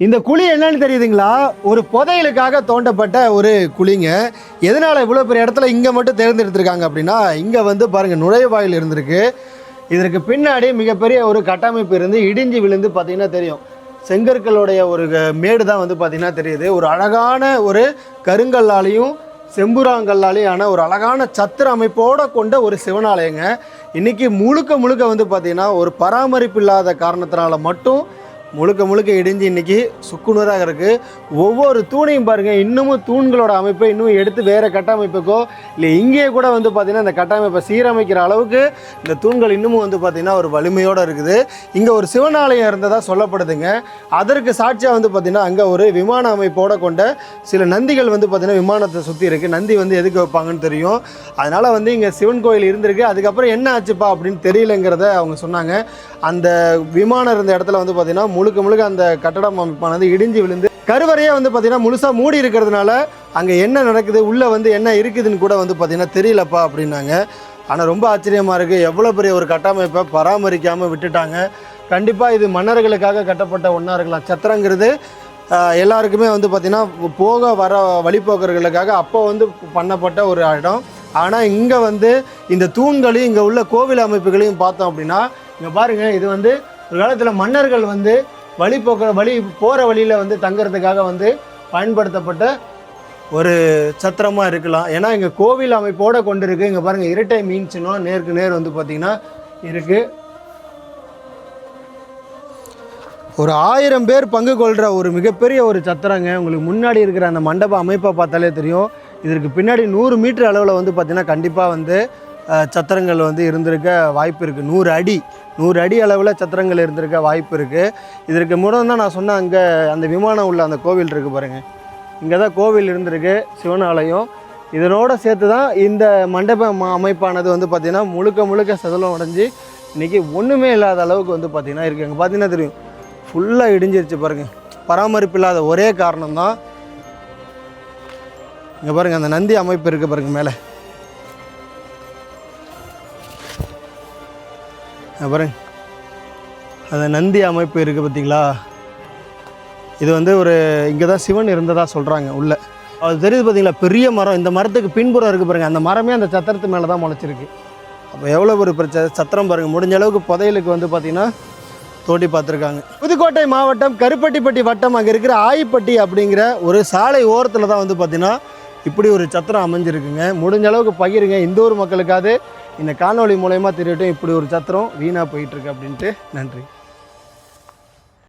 இந்த குழி என்னன்னு தெரியுதுங்களா? ஒரு புதையலுக்காக தோண்டப்பட்ட ஒரு குழிங்க. எதனால் இவ்வளோ பெரிய இடத்துல இங்கே மட்டும் தேர்ந்தெடுத்திருக்காங்க அப்படின்னா இங்கே வந்து பாருங்கள் நுழைவாயில் இருந்திருக்கு. இதற்கு பின்னாடி மிகப்பெரிய ஒரு கட்டமைப்பு இருந்து இடிஞ்சு விழுந்து பார்த்தீங்கன்னா தெரியும். செங்கற்களுடைய ஒரு க- மேடு தான் வந்து பார்த்தீங்கன்னா தெரியுது. ஒரு அழகான ஒரு கருங்கல்லாலையும் செம்புராங்கல்லாலேயான ஆன ஒரு அழகான சத்திர அமைப்போடு கொண்ட ஒரு சிவனாலயங்க. இன்றைக்கி முழுக்க முழுக்க வந்து பார்த்திங்கன்னா ஒரு பராமரிப்பு இல்லாத காரணத்தினால மட்டும் முழுக்க முழுக்க இடிஞ்சு இன்றைக்கி சுக்குநூறாக இருக்குது ஒவ்வொரு தூணையும் பாருங்கள் இன்னமும் தூண்களோட அமைப்பை இன்னும் எடுத்து வேறு கட்டமைப்புக்கோ இல்லை இங்கேயே கூட வந்து பார்த்திங்கன்னா இந்த கட்டமைப்பை சீரமைக்கிற அளவுக்கு இந்த தூண்கள் இன்னமும் வந்து பார்த்திங்கன்னா ஒரு வலிமையோடு இருக்குது. இங்கே ஒரு சிவனாலயம் இருந்ததாக சொல்லப்படுதுங்க. அதற்கு சாட்சியாக வந்து பார்த்திங்கன்னா அங்கே ஒரு விமான அமைப்போட கொண்ட சில நந்திகள் வந்து பார்த்திங்கன்னா விமானத்தை சுற்றி இருக்குது நந்தி வந்து எதுக்கு வைப்பாங்கன்னு தெரியும். அதனால் வந்து இங்கே சிவன் கோயில் இருந்திருக்கு. அதுக்கப்புறம் என்ன ஆச்சுப்பா அப்படின்னு தெரியலங்கிறத அவங்க சொன்னாங்க. அந்த விமானம் இருந்த இடத்துல வந்து பார்த்திங்கன்னா முழுக்க முழுக்க அந்த கட்டடம் அமைப்பானது இடிஞ்சு விழுந்து கருவறையே வந்து பார்த்திங்கன்னா முழுசாக மூடி இருக்கிறதுனால அங்கே என்ன நடக்குது உள்ளே வந்து என்ன இருக்குதுன்னு கூட வந்து பார்த்திங்கன்னா தெரியலப்பா அப்படின்னாங்க. ஆனால் ரொம்ப ஆச்சரியமாக இருக்குது எவ்வளோ பெரிய ஒரு கட்டமைப்பை பராமரிக்காமல் விட்டுட்டாங்க. கண்டிப்பாக இது மன்னர்களுக்காக கட்டப்பட்ட ஒன்றா இருக்கலாம். சத்திரங்கிறது எல்லாருக்குமே வந்து பார்த்திங்கன்னா போக வர வழிபோக்கர்களுக்காக அப்போ வந்து பண்ணப்பட்ட ஒரு இடம். ஆனால் இங்கே வந்து இந்த தூண்களையும் இங்கே உள்ள கோவில் அமைப்புகளையும் பார்த்தோம் அப்படின்னா இங்கே பாருங்கள் இது வந்து ஒரு காலத்தில் மன்னர்கள் வந்து வழிபோக்க வழி போகிற வழியில் வந்து தங்குறதுக்காக வந்து பயன்படுத்தப்பட்ட ஒரு சத்திரமாக இருக்கலாம். ஏன்னா இங்கே கோவில் அமைப்போடு கொண்டு இருக்குது இங்கே பாருங்கள் இரட்டை மீன் சின்னம் நேருக்கு நேர் வந்து பார்த்திங்கன்னா இருக்குது ஒரு ஆயிரம் பேர் பங்கு கொள்கிற ஒரு மிகப்பெரிய ஒரு சத்திரங்க. உங்களுக்கு முன்னாடி இருக்கிற அந்த மண்டப அமைப்பை பார்த்தாலே தெரியும். இதற்கு பின்னாடி நூறு மீட்டர் அளவில் வந்து பார்த்திங்கன்னா கண்டிப்பாக வந்து சத்திரங்கள் வந்து இருந்திருக்க வாய்ப்பு இருக்குது நூறு அடி நூறு அடி அளவில் சத்திரங்கள் இருந்திருக்க வாய்ப்பு இருக்குது இதற்கு முடம் தான் நான் சொன்ன அங்கே அந்த விமானம் உள்ள அந்த கோவில் இருக்குது பாருங்கள் இங்கே தான் கோவில் இருந்திருக்கு சிவன் ஆலயம் இதனோட சேர்த்து தான் இந்த மண்டப அமைப்பானது வந்து பார்த்திங்கன்னா முழுக்க முழுக்க சதலம் அடைஞ்சு இன்றைக்கி ஒன்றுமே இல்லாத அளவுக்கு வந்து பார்த்திங்கன்னா இருக்குது அங்கே பார்த்தீங்கன்னா தெரியும் ஃபுல்லாக இடிஞ்சிருச்சு பாருங்கள் பராமரிப்பு இல்லாத ஒரே காரணம் தான் இங்கே பாருங்கள் அந்த நந்தி அமைப்பு இருக்குது பாருங்கள் மேலே. பாருங்க அந்த நந்தி அமைப்பு இருக்குது பார்த்தீங்களா? இது வந்து ஒரு இங்கே தான் சிவன் இருந்ததாக சொல்கிறாங்க உள்ளே. அது தெரியுது பார்த்தீங்களா? பெரிய மரம். இந்த மரத்துக்கு பின்புறம் இருக்குது பாருங்கள் அந்த மரமே அந்த சத்திரத்து மேலே தான் முளைச்சிருக்கு. அப்போ எவ்வளோ ஒரு பிரச்சனை சத்திரம் பாருங்கள் முடிஞ்ச அளவுக்கு புதையலுக்கு வந்து பார்த்திங்கன்னா தோண்டி பார்த்துருக்காங்க. புதுக்கோட்டை மாவட்டம் கருப்பட்டிப்பட்டி வட்டம் அங்கே இருக்கிற ஆயிப்பட்டி அப்படிங்கிற ஒரு சாலை ஓரத்தில் தான் வந்து பார்த்திங்கன்னா இப்படி ஒரு சத்திரம் அமைஞ்சிருக்குங்க. முடிஞ்ச அளவுக்கு பகிருங்க. இந்த ஊர் மக்களுக்காவது இந்த காணொளி மூலயமா தெரியட்டும் இப்படி ஒரு சத்திரம் வீணாக போயிட்டுருக்கு அப்படின்ட்டு நன்றி.